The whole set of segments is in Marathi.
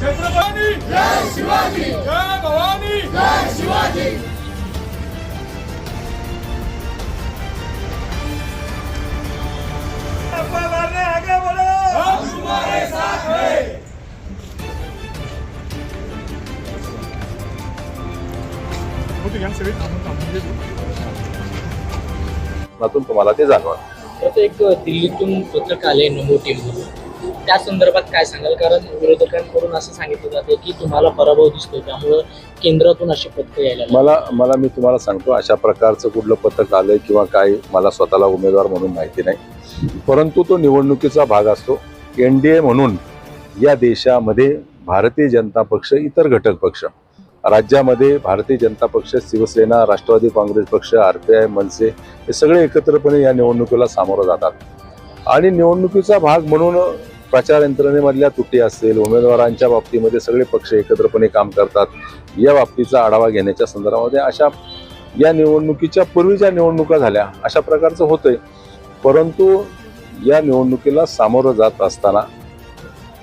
छत्रपती! जय शिवाजी! जय भवानी! जय शिवाजी! आगे बढ़ो हम तुम्हारे साथ हैं। त्यातून तुम्हाला ते जाणवा. आता एक दिल्लीतून पत्रक आले नमो टीममधून. त्या संदर्भात काय सांगाल? कारण विरोधकांकडून असं सांगितलं जाते की तुम्हाला पराभव दिसतो त्यामुळं केंद्रातून अशी पत्र यायला लागली. मला मला मी तुम्हाला सांगतो अशा प्रकारचं कुठलं पथक आलंय किंवा काय मला स्वतःला उमेदवार म्हणून माहिती नाही. परंतु तो निवडणुकीचा भाग असतो. एन डी ए म्हणून या देशामध्ये भारतीय जनता पक्ष इतर घटक पक्ष राज्यामध्ये भारतीय जनता पक्ष शिवसेना राष्ट्रवादी काँग्रेस पक्ष आर पी आय मनसे हे सगळे एकत्रपणे या निवडणुकीला सामोरं जातात. आणि निवडणुकीचा भाग म्हणून प्रचार यंत्रणेमधल्या त्रुटी असतील उमेदवारांच्या बाबतीमध्ये सगळे पक्ष एकत्रपणे काम करतात या बाबतीचा आढावा घेण्याच्या संदर्भामध्ये अशा या निवडणुकीच्या पूर्वी ज्या निवडणुका झाल्या अशा प्रकारचं होतंय. परंतु या निवडणुकीला सामोरं जात असताना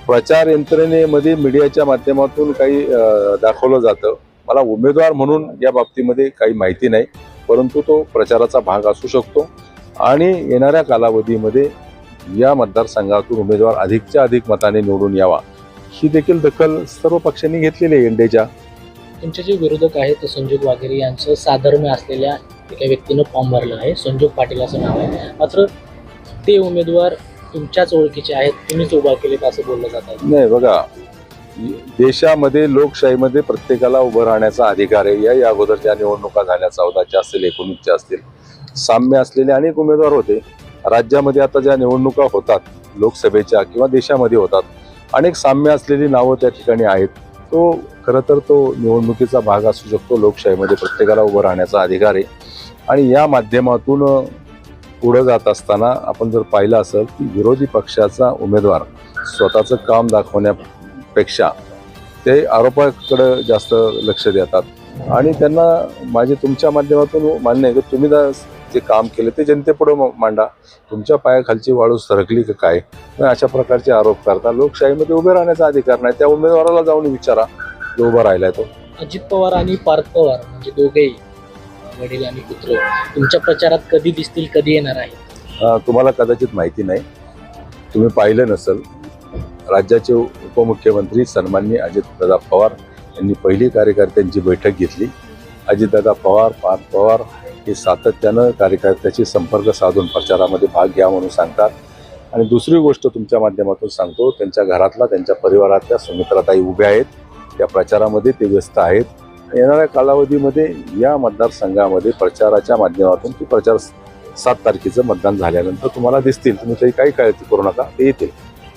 प्रचार यंत्रणेमध्ये मीडियाच्या माध्यमातून काही दाखवलं जातं. मला उमेदवार म्हणून या बाबतीमध्ये काही माहिती नाही परंतु तो प्रचाराचा भाग असू शकतो. आणि येणाऱ्या कालावधीमध्ये या मतदारसंघातून उमेदवार अधिकच्या अधिक मताने निवडून यावा. ही देखील दखल सर्व पक्षांनी घेतलेली आहे एनडीच्या तुमचे जे विरोधक आहेत संजोग वाघेरे यांचं साधर्म्य असलेल्या एका व्यक्तीनं फॉर्म भरला आहे. संजोग पाटील असं नाव आहे. मात्र ते उमेदवार तुमच्याच ओळखीचे आहेत तुम्हीच उभा केलेत असं बोललं जात आहे. नाही बघा देशामध्ये लोकशाहीमध्ये प्रत्येकाला उभं राहण्याचा अधिकार आहे. या या अगोदरच्या निवडणुका झाल्या चौदाच्या असतील एकोणीसच्या असतील. साम्य असलेले अनेक उमेदवार होते. राज्यामध्ये आता ज्या निवडणुका होतात लोकसभेच्या किंवा देशामध्ये होतात अनेक साम्य असलेली नावं त्या ठिकाणी आहेत. तो खरं तर तो निवडणुकीचा भाग असू शकतो लोकशाहीमध्ये प्रत्येकाला उभं राहण्याचा अधिकार आहे. आणि या माध्यमातून पुढं जात असताना आपण जर पाहिलं असेल की विरोधी पक्षाचा उमेदवार स्वतःचं काम दाखवण्यापेक्षा ते आरोपाकडे जास्त लक्ष देतात. आणि त्यांना माझे तुमच्या माध्यमातून मान्य आहे की तुम्ही जे काम केलं ते जनतेपुढे मांडा. तुमच्या पायाखालची वाळू सरकली का काय? अशा प्रकारचे आरोप करता लोकशाहीमध्ये उभे राहण्याचा अधिकार नाही. त्या उमेदवाराला जाऊन विचारा. जो उभा राहिलाय तो. अजित पवार आणि पार्थ पवार म्हणजे दोघेही वडील आणि पुत्र. तुमच्या प्रचारात कधी दिसतील कधी येणार आहे? तुम्हाला कदाचित माहिती नाही. तुम्ही पाहिलं नसेल. राज्याचे उपमुख्यमंत्री सन्माननीय अजितदादा पवार यांनी पहिली कार्यकर्त्यांची बैठक घेतली. अजितदादा पवार पार्थ पवार हे सातत्यानं कार्यकर्त्याशी संपर्क साधून प्रचारामध्ये भाग घ्या म्हणून सांगतात. आणि दुसरी गोष्ट तुमच्या माध्यमातून सांगतो त्यांच्या घरातला त्यांच्या परिवारातल्या सुमित्राताई उभ्या आहेत. त्या प्रचारामध्ये ते व्यस्त आहेत. येणाऱ्या कालावधीमध्ये या मतदारसंघामध्ये प्रचाराच्या माध्यमातून ती प्रचार सात तारखेचं मतदान झाल्यानंतर तुम्हाला दिसतील. तुम्ही तरी काही काळजी करू नका ते येतील.